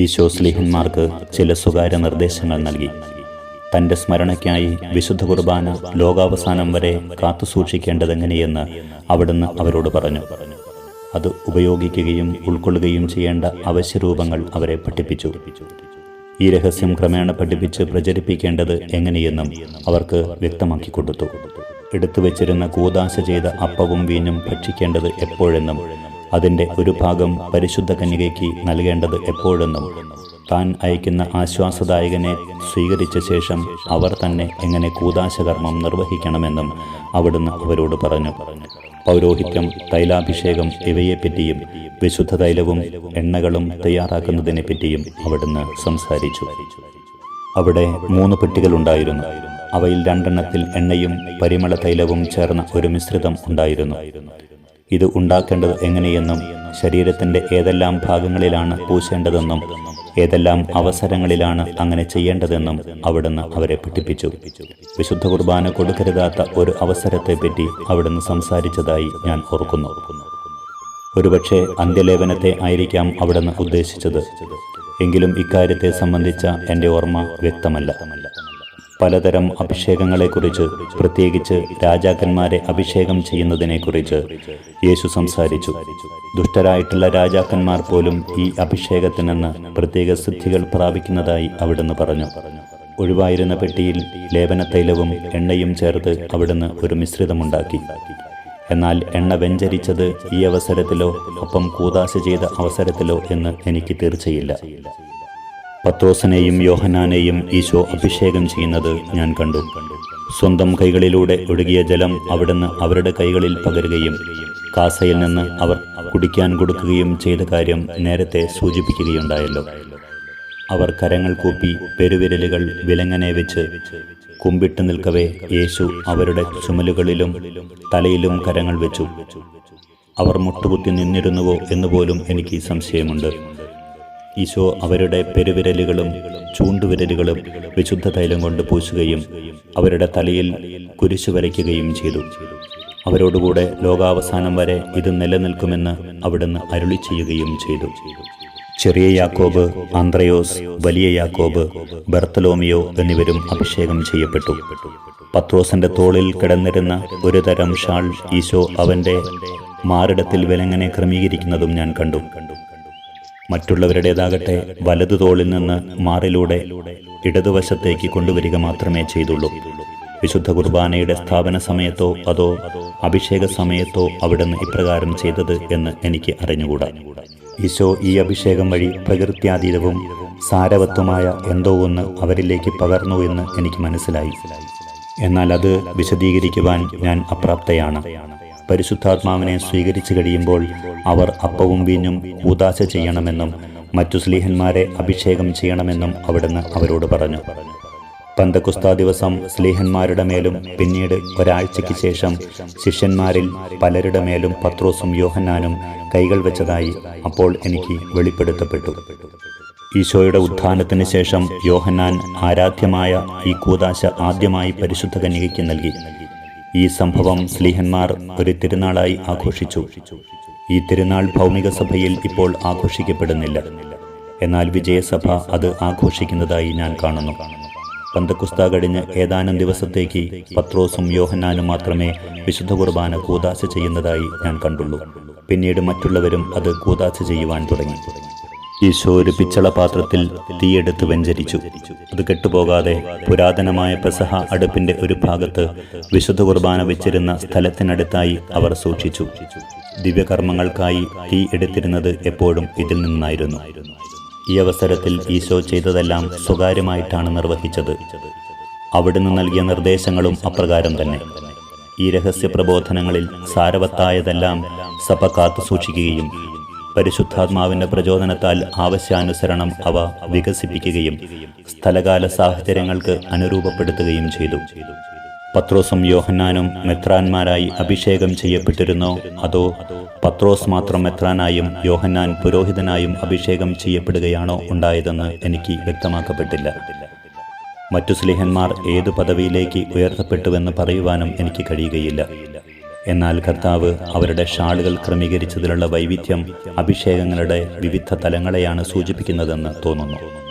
ഈശോ സ്ലീഹന്മാർക്ക് ചില സ്വകാര്യ നിർദ്ദേശങ്ങൾ നൽകി. തന്റെ സ്മരണയ്ക്കായി വിശുദ്ധ കുർബാന ലോകാവസാനം വരെ കാത്തുസൂക്ഷിക്കേണ്ടതെങ്ങനെയെന്ന് അവിടുന്ന് അവരോട് പറഞ്ഞു. അത് ഉപയോഗിക്കുകയും ഉൾക്കൊള്ളുകയും ചെയ്യേണ്ട അവശ്യരൂപങ്ങൾ അവരെ പഠിപ്പിച്ചു. ഈ രഹസ്യം ക്രമേണ പഠിപ്പിച്ച് പ്രചരിപ്പിക്കേണ്ടത് എങ്ങനെയെന്നും അവർക്ക് വ്യക്തമാക്കി കൊടുത്തു. എടുത്തു വച്ചിരുന്ന കൂതാശ ചെയ്ത അപ്പവും വീഞ്ഞും ഭക്ഷിക്കേണ്ടത് എപ്പോഴെന്നും അതിന്റെ ഒരു ഭാഗം പരിശുദ്ധ കന്യകയ്ക്ക് നൽകേണ്ടത് എപ്പോഴെന്നും. താൻ അയക്കുന്ന ആശ്വാസദായകനെ സ്വീകരിച്ച ശേഷം അവർ തന്നെ എങ്ങനെ കൂതാശകർമ്മം നിർവഹിക്കണമെന്നും അവിടുന്ന് അവരോട് പറഞ്ഞു. പൗരോഹിത്യം തൈലാഭിഷേകം ഇവയെപ്പറ്റിയും വിശുദ്ധ തൈലവും എണ്ണകളും തയ്യാറാക്കുന്നതിനെപ്പറ്റിയും അവിടുന്ന് സംസാരിച്ചു. അവിടെ മൂന്ന് പെട്ടികളുണ്ടായിരുന്നു അവയിൽ രണ്ടെണ്ണത്തിൽ എണ്ണയും പരിമള തൈലവും ചേർന്ന ഒരു മിശ്രിതം ഉണ്ടായിരുന്നു. ഇത് ഉണ്ടാക്കേണ്ടത് എങ്ങനെയെന്നും ശരീരത്തിന്റെ ഏതെല്ലാം ഭാഗങ്ങളിലാണ് പൂശേണ്ടതെന്നും ഏതെല്ലാം അവസരങ്ങളിലാണ് അങ്ങനെ ചെയ്യേണ്ടതെന്നും അവിടുന്ന് അവരെ പഠിപ്പിച്ചു. വിശുദ്ധ കുർബാന കൊടുക്കരുതാത്ത ഒരു അവസരത്തെപ്പറ്റി അവിടുന്ന് സംസാരിച്ചതായി ഞാൻ ഓർക്കുന്നു. ഒരുപക്ഷെ അന്ത്യലേപനത്തെ ആയിരിക്കാം അവിടുന്ന് ഉദ്ദേശിച്ചത്. എങ്കിലും ഇക്കാര്യത്തെ സംബന്ധിച്ച എന്റെ ഓർമ്മ വ്യക്തമല്ല. പലതരം അഭിഷേകങ്ങളെക്കുറിച്ച് പ്രത്യേകിച്ച് രാജാക്കന്മാരെ അഭിഷേകം ചെയ്യുന്നതിനെക്കുറിച്ച് യേശു സംസാരിച്ചു. ദുഷ്ടരായിട്ടുള്ള രാജാക്കന്മാർ പോലും ഈ അഭിഷേകത്തിൽ നിന്ന് പ്രത്യേക സിദ്ധികൾ പ്രാപിക്കുന്നതായി അവിടുന്ന് പറഞ്ഞു. ഒഴിവായിരുന്ന പെട്ടിയിൽ ലേപനത്തൈലവും എണ്ണയും ചേർത്ത് അവിടുന്ന് ഒരു മിശ്രിതമുണ്ടാക്കി. എന്നാൽ എണ്ണ വെഞ്ചരിച്ചത് ഈ അവസരത്തിലോ ഒപ്പം കൂതാശ ചെയ്ത അവസരത്തിലോ എന്ന് എനിക്ക് തീർച്ചയില്ല. പത്രോസിനെയും യോഹനാനെയും ഈശോ അഭിഷേകം ചെയ്യുന്നത് ഞാൻ കണ്ടു. സ്വന്തം കൈകളിലൂടെ ഒഴുകിയ ജലം അവിടുന്ന് അവരുടെ കൈകളിൽ പകരുകയും കാസയിൽ നിന്ന് അവർ കുടിക്കാൻ കൊടുക്കുകയും ചെയ്ത കാര്യം നേരത്തെ സൂചിപ്പിക്കുകയുണ്ടായല്ലോ. അവർ കരങ്ങൾ കൂപ്പി പെരുവിരലുകൾ വിലങ്ങനെ വെച്ച് കുമ്പിട്ട് നിൽക്കവേ യേശു അവരുടെ ചുമലുകളിലും തലയിലും കരങ്ങൾ വെച്ചു. അവർ മുട്ടുകുത്തി നിന്നിരുന്നുവോ എന്നുപോലും എനിക്ക് സംശയമുണ്ട്. ഈശോ അവരുടെ പെരുവിരലുകളും ചൂണ്ടുവിരലുകളും വിശുദ്ധ തൈലം കൊണ്ട് പൂശുകയും അവരുടെ തലയിൽ കുരിശു വരയ്ക്കുകയും ചെയ്തു. അവരോടുകൂടെ ലോകാവസാനം വരെ ഇത് നിലനിൽക്കുമെന്ന് അവിടുന്ന് അരുളി ചെയ്യുകയും ചെയ്തു. ചെറിയ യാക്കോബ് ആന്ത്രയോസ് വലിയ യാക്കോബ് ബർത്തലോമിയോ എന്നിവരും അഭിഷേകം ചെയ്യപ്പെട്ടു. പത്രോസിന്റെ തോളിൽ കിടന്നിരുന്ന ഒരു തരം ഷാൾ ഈശോ അവന്റെ മാറിടത്തിൽ വിലങ്ങനെ ക്രമീകരിക്കുന്നതും ഞാൻ കണ്ടു. മറ്റുള്ളവരുടേതാകട്ടെ വലതു തോളിൽ നിന്ന് മാറിലൂടെ ഇടതുവശത്തേക്ക് കൊണ്ടുവരിക മാത്രമേ ചെയ്തുള്ളൂ. വിശുദ്ധ കുർബാനയുടെ സ്ഥാപന സമയത്തോ അതോ അഭിഷേക സമയത്തോ അവിടുന്ന് ഇപ്രകാരം ചെയ്തത് എന്ന് എനിക്ക് അറിഞ്ഞുകൂടാ. ഈശോ ഈ അഭിഷേകം വഴി പ്രകൃത്യാതീതവും സാരവത്വമായ എന്തോ ഒന്ന് അവരിലേക്ക് പകർന്നു എന്ന് എനിക്ക് മനസ്സിലായി. എന്നാൽ അത് വിശദീകരിക്കുവാൻ ഞാൻ അപ്രാപ്തയാണ്. പരിശുദ്ധാത്മാവിനെ സ്വീകരിച്ചു കഴിയുമ്പോൾ അവർ അപ്പവും വീഞ്ഞും ഉദാശ ചെയ്യണമെന്നും മറ്റു സ്ലീഹന്മാരെ അഭിഷേകം ചെയ്യണമെന്നും അവിടുന്ന് അവരോട് പറഞ്ഞു. പന്തക്കുസ്താ ദിവസം സ്ലീഹന്മാരുടെ മേലും പിന്നീട് ഒരാഴ്ചയ്ക്ക് ശേഷം ശിഷ്യന്മാരിൽ പലരുടെ മേലും പത്രോസും യോഹന്നാനും കൈകൾ വെച്ചതായി അപ്പോൾ എനിക്ക് വെളിപ്പെടുത്തപ്പെട്ടു. ഈശോയുടെ ഉത്ഥാനത്തിന് ശേഷം യോഹന്നാൻ ആരാധ്യമായ ഈ കൂതാശ ആദ്യമായി പരിശുദ്ധ കന്യകയ്ക്ക് നൽകി. ഈ സംഭവം സ്ലീഹന്മാർ ഒരു തിരുനാളായി ആഘോഷിച്ചു. ഈ തിരുനാൾ ഭൗമിക സഭയിൽ ഇപ്പോൾ ആഘോഷിക്കപ്പെടുന്നില്ല. എന്നാൽ വിജയസഭ അത് ആഘോഷിക്കുന്നതായി ഞാൻ കാണുന്നു. പന്തക്കുസ്ത കഴിഞ്ഞ് ഏതാനും ദിവസത്തേക്ക് പത്രോസും യോഹന്നാനും മാത്രമേ വിശുദ്ധ കുർബാന കൂതാശ ചെയ്യുന്നതായി ഞാൻ കണ്ടുള്ളൂ. പിന്നീട് മറ്റുള്ളവരും അത് കൂതാശ ചെയ്യുവാൻ തുടങ്ങി. ഈശോ ഒരു പിച്ചള പാത്രത്തിൽ തീയെടുത്ത് വെഞ്ചരിച്ചു. അത് കെട്ടുപോകാതെ പുരാതനമായ പെസഹ അടുപ്പിന്റെ ഒരു ഭാഗത്ത് വിശുദ്ധ കുർബാന വെച്ചിരുന്ന സ്ഥലത്തിനടുത്തായി അവർ സൂക്ഷിച്ചു. ദിവ്യകർമ്മങ്ങൾക്കായി തീ എടുത്തിരുന്നത് എപ്പോഴും ഇതിൽ നിന്നായിരുന്നു. ഈ അവസരത്തിൽ ഈശോ ചെയ്തതെല്ലാം സ്വകാര്യമായിട്ടാണ് നിർവഹിച്ചത്. അവിടുന്ന് നൽകിയ നിർദ്ദേശങ്ങളും അപ്രകാരം തന്നെ. ഈ രഹസ്യ പ്രബോധനങ്ങളിൽ സാരവത്തായതെല്ലാം സഭ കാത്തു സൂക്ഷിക്കുകയും പരിശുദ്ധാത്മാവിന്റെ പ്രചോദനത്താൽ ആവശ്യാനുസരണം അവ വികസിപ്പിക്കുകയും സ്ഥലകാല സാഹചര്യങ്ങൾക്ക് അനുരൂപപ്പെടുത്തുകയും ചെയ്തു. പത്രോസും യോഹന്നാനും മെത്രാന്മാരായി അഭിഷേകം ചെയ്യപ്പെട്ടിരുന്നോ? അതോ പത്രോസ് മാത്രം മെത്രാനായും യോഹന്നാൻ പുരോഹിതനായും അഭിഷേകം ചെയ്യപ്പെടുകയാണോ ഉണ്ടായതെന്ന് എനിക്ക് വ്യക്തമാക്കപ്പെട്ടില്ല. മറ്റു സ്ലിഹന്മാർ ഏതു പദവിയിലേക്ക് ഉയർത്തപ്പെട്ടുവെന്ന് പറയുവാനും എനിക്ക് കഴിയുകയില്ല. എന്നാൽ കർത്താവ് അവരുടെ ഷാളുകൾ ക്രമീകരിച്ചതിലുള്ള വൈവിധ്യം അഭിഷേകങ്ങളുടെ വിവിധ തലങ്ങളെയാണ് സൂചിപ്പിക്കുന്നതെന്ന് തോന്നുന്നു.